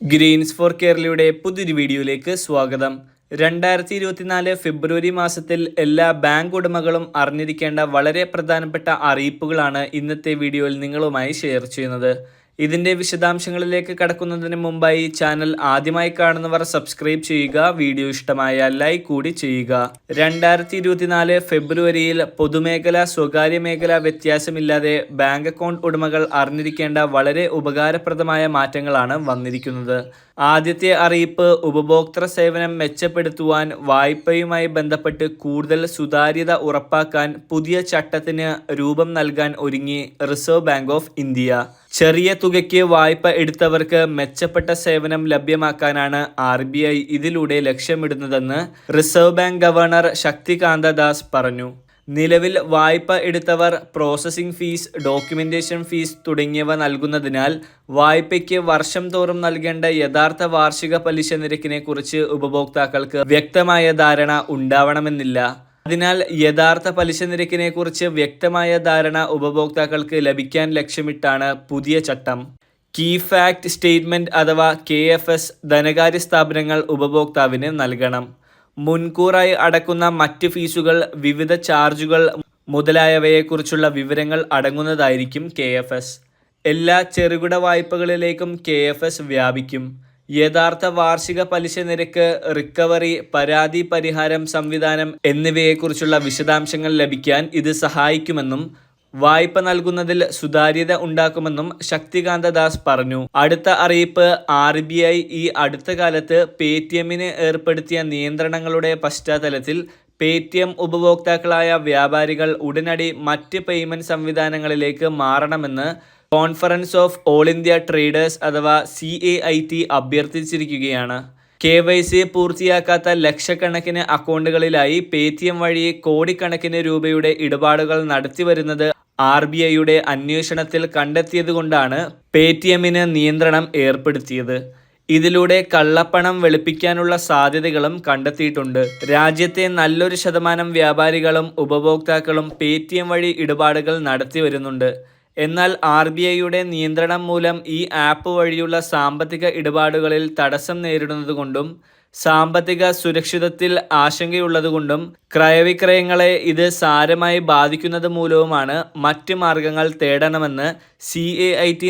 Green's four കേരളയുടെ പുതിയൊരു വീഡിയോയിലേക്ക് സ്വാഗതം. രണ്ടായിരത്തി ഇരുപത്തിനാല് ഫെബ്രുവരി മാസത്തിൽ എല്ലാ ബാങ്ക് ഉടമകളും അറിഞ്ഞിരിക്കേണ്ട വളരെ പ്രധാനപ്പെട്ട അറിയിപ്പുകളാണ് ഇന്നത്തെ വീഡിയോയിൽ നിങ്ങളുമായി ഷെയർ ചെയ്യുന്നത്. ഇതിന്റെ വിശദാംശങ്ങളിലേക്ക് കടക്കുന്നതിന് മുമ്പായി ചാനൽ ആദ്യമായി കാണുന്നവർ സബ്സ്ക്രൈബ് ചെയ്യുക വീഡിയോ ഇഷ്ടമായ ലൈക്ക് കൂടി ചെയ്യുക. രണ്ടായിരത്തി ഇരുപത്തിനാല് ഫെബ്രുവരിയിൽ പൊതുമേഖല സ്വകാര്യ മേഖല വ്യത്യാസമില്ലാതെ ബാങ്ക് അക്കൗണ്ട് ഉടമകൾ അറിഞ്ഞിരിക്കേണ്ട വളരെ ഉപകാരപ്രദമായ മാറ്റങ്ങളാണ് വന്നിരിക്കുന്നത്. ആദ്യത്തെ അറിയിപ്പ് ഉപഭോക്തൃ സേവനം മെച്ചപ്പെടുത്തുവാൻ വായ്പയുമായി ബന്ധപ്പെട്ട് കൂടുതൽ സുതാര്യത ഉറപ്പാക്കാൻ പുതിയ ചട്ടത്തിന് രൂപം നൽകാൻ ഒരുങ്ങി റിസർവ് ബാങ്ക് ഓഫ് ഇന്ത്യ. ചെറിയ തുകയ്ക്ക് വായ്പ എടുത്തവർക്ക് മെച്ചപ്പെട്ട സേവനം ലഭ്യമാക്കാനാണ് ആർ ബി ഐ ഇതിലൂടെ ലക്ഷ്യമിടുന്നതെന്ന് reserve bank governor Shaktikanta Das പറഞ്ഞു. നിലവിൽ വായ്പ എടുത്തവർ പ്രോസസ്സിംഗ് ഫീസ് ഡോക്യുമെന്റേഷൻ ഫീസ് തുടങ്ങിയവ നൽകുന്നതിനാൽ വായ്പയ്ക്ക് വർഷം തോറും നൽകേണ്ട യഥാർത്ഥ വാർഷിക പലിശ നിരക്കിനെ കുറിച്ച് ഉപഭോക്താക്കൾക്ക് വ്യക്തമായ ധാരണ ഉണ്ടാവണമെന്നില്ല. അതിനാൽ യഥാർത്ഥ പലിശ നിരക്കിനെ കുറിച്ച് വ്യക്തമായ ധാരണ ഉപഭോക്താക്കൾക്ക് ലഭിക്കാൻ ലക്ഷ്യമിട്ടാണ് പുതിയ ചട്ടം. കീ ഫാക്ട് സ്റ്റേറ്റ്മെന്റ് അഥവാ കെ എഫ് എസ് ധനകാര്യ സ്ഥാപനങ്ങൾ ഉപഭോക്താവിന് നൽകണം. മുൻകൂറായി അടക്കുന്ന മറ്റ് ഫീസുകൾ വിവിധ ചാർജുകൾ മുതലായവയെക്കുറിച്ചുള്ള വിവരങ്ങൾ അടങ്ങുന്നതായിരിക്കും കെ എഫ് എസ്. എല്ലാ ചെറുകിട വായ്പകളിലേക്കും കെ എഫ് എസ് വ്യാപിക്കും. യഥാർത്ഥ വാർഷിക പലിശ നിരക്ക് റിക്കവറി പരാതി പരിഹാരം സംവിധാനം എന്നിവയെക്കുറിച്ചുള്ള വിശദാംശങ്ങൾ ലഭിക്കാൻ ഇത് സഹായിക്കുമെന്നും വായ്പ നൽകുന്നതിൽ സുതാര്യത ഉണ്ടാക്കുമെന്നും ശക്തികാന്ത ദാസ് പറഞ്ഞു. അടുത്ത അറിയിപ്പ് ആർ ബി ഐ ഈ അടുത്ത കാലത്ത് പേ ടി എമ്മിന് ഏർപ്പെടുത്തിയ നിയന്ത്രണങ്ങളുടെ പശ്ചാത്തലത്തിൽ പേടിഎം ഉപഭോക്താക്കളായ വ്യാപാരികൾ ഉടനടി മറ്റ് പേയ്മെന്റ് സംവിധാനങ്ങളിലേക്ക് മാറണമെന്ന് conference of all India traders അഥവാ സി എ ഐ ടി അഭ്യർത്ഥിച്ചിരിക്കുകയാണ്. കെ വൈ സി പൂർത്തിയാക്കാത്ത ലക്ഷക്കണക്കിന് അക്കൗണ്ടുകളിലായി പേ വഴി കോടിക്കണക്കിന് രൂപയുടെ ഇടപാടുകൾ നടത്തിവരുന്നത് ആർ ബി ഐയുടെ അന്വേഷണത്തിൽ കണ്ടെത്തിയതുകൊണ്ടാണ് പേ ടി നിയന്ത്രണം ഏർപ്പെടുത്തിയത്. ഇതിലൂടെ കള്ളപ്പണം വെളുപ്പിക്കാനുള്ള സാധ്യതകളും കണ്ടെത്തിയിട്ടുണ്ട്. രാജ്യത്തെ നല്ലൊരു ശതമാനം വ്യാപാരികളും ഉപഭോക്താക്കളും പേ വഴി ഇടപാടുകൾ നടത്തി വരുന്നുണ്ട് എന്നാൽ ആർ ബി ഐയുടെ നിയന്ത്രണം മൂലം ഈ ആപ്പ് വഴിയുള്ള സാമ്പത്തിക ഇടപാടുകളിൽ തടസ്സം നേരിടുന്നതുകൊണ്ടും സാമ്പത്തിക സുരക്ഷിതത്തിൽ ആശങ്കയുള്ളതുകൊണ്ടും ക്രയവിക്രയങ്ങളെ ഇത് സാരമായി ബാധിക്കുന്നത് മൂലവുമാണ് മറ്റ് മാർഗങ്ങൾ തേടണമെന്ന് സി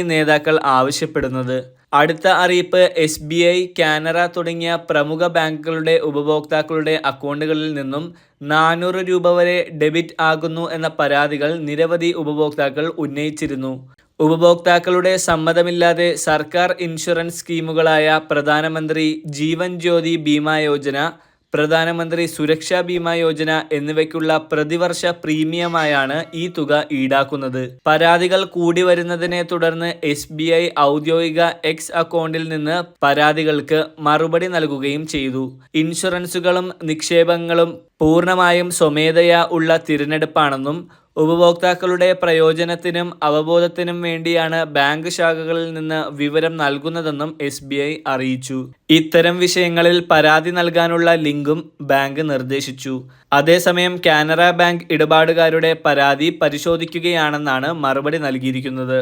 നേതാക്കൾ ആവശ്യപ്പെടുന്നത്. അടുത്ത അറിയിപ്പ് എസ് ബി ഐ കാനറ തുടങ്ങിയ പ്രമുഖ ബാങ്കുകളുടെ ഉപഭോക്താക്കളുടെ അക്കൗണ്ടുകളിൽ നിന്നും നാനൂറ് രൂപ വരെ ഡെബിറ്റ് ആകുന്നു എന്ന പരാതികൾ നിരവധി ഉപഭോക്താക്കൾ ഉന്നയിച്ചിരുന്നു. ഉപഭോക്താക്കളുടെ സമ്മതമില്ലാതെ സർക്കാർ ഇൻഷുറൻസ് സ്കീമുകളായ പ്രധാനമന്ത്രി ജീവൻ ജ്യോതി ബീമാ യോജന പ്രധാനമന്ത്രി സുരക്ഷാ ബീമാ യോജന എന്നിവയ്ക്കുള്ള പ്രതിവർഷ പ്രീമിയമായാണ് ഈ തുക ഈടാക്കുന്നത്. പരാതികൾ കൂടി വരുന്നതിനെ തുടർന്ന് എസ് ബി ഐ ഔദ്യോഗിക എക്സ് അക്കൗണ്ടിൽ നിന്ന് പരാതികൾക്ക് മറുപടി നൽകുകയും ചെയ്തു. ഇൻഷുറൻസുകളും നിക്ഷേപങ്ങളും പൂർണമായും സ്വമേധയാ ഉള്ള തിരഞ്ഞെടുപ്പാണെന്നും ഉപഭോക്താക്കളുടെ പ്രയോജനത്തിനും അവബോധത്തിനും വേണ്ടിയാണ് ബാങ്ക് ശാഖകളിൽ നിന്ന് വിവരം നൽകുന്നതെന്നും എസ് അറിയിച്ചു. ഇത്തരം വിഷയങ്ങളിൽ പരാതി നൽകാനുള്ള ലിങ്കും ബാങ്ക് നിർദ്ദേശിച്ചു. അതേസമയം കാനറ ബാങ്ക് ഇടപാടുകാരുടെ പരാതി പരിശോധിക്കുകയാണെന്നാണ് മറുപടി നൽകിയിരിക്കുന്നത്.